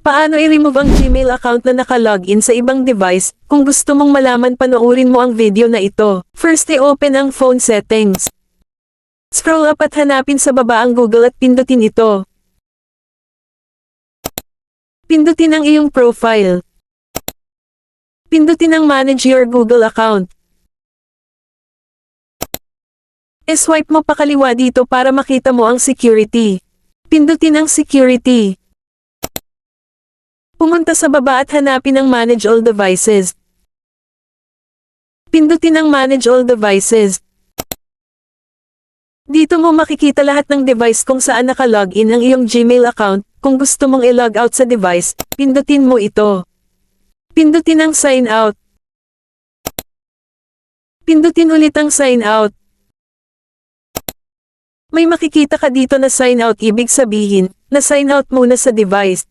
Paano i-remove ang Gmail account na nakalogin sa ibang device? Kung gusto mong malaman panoorin mo ang video na ito. First i-open ang phone settings. Scroll up at hanapin sa baba ang Google at pindutin ito. Pindutin ang iyong profile. Pindutin ang Manage your Google account. E-swipe mo pakaliwa dito para makita mo ang security. Pindutin ang security. Pumunta sa baba at hanapin ang Manage all devices. Pindutin ang Manage all devices. Dito mo makikita lahat ng device kung saan nakalogin ang iyong Gmail account. Kung gusto mong i-log out sa device, pindutin mo ito. Pindutin ang sign out. Pindutin ulit ang sign out. May makikita ka dito na sign out ibig sabihin, na sign out muna sa device.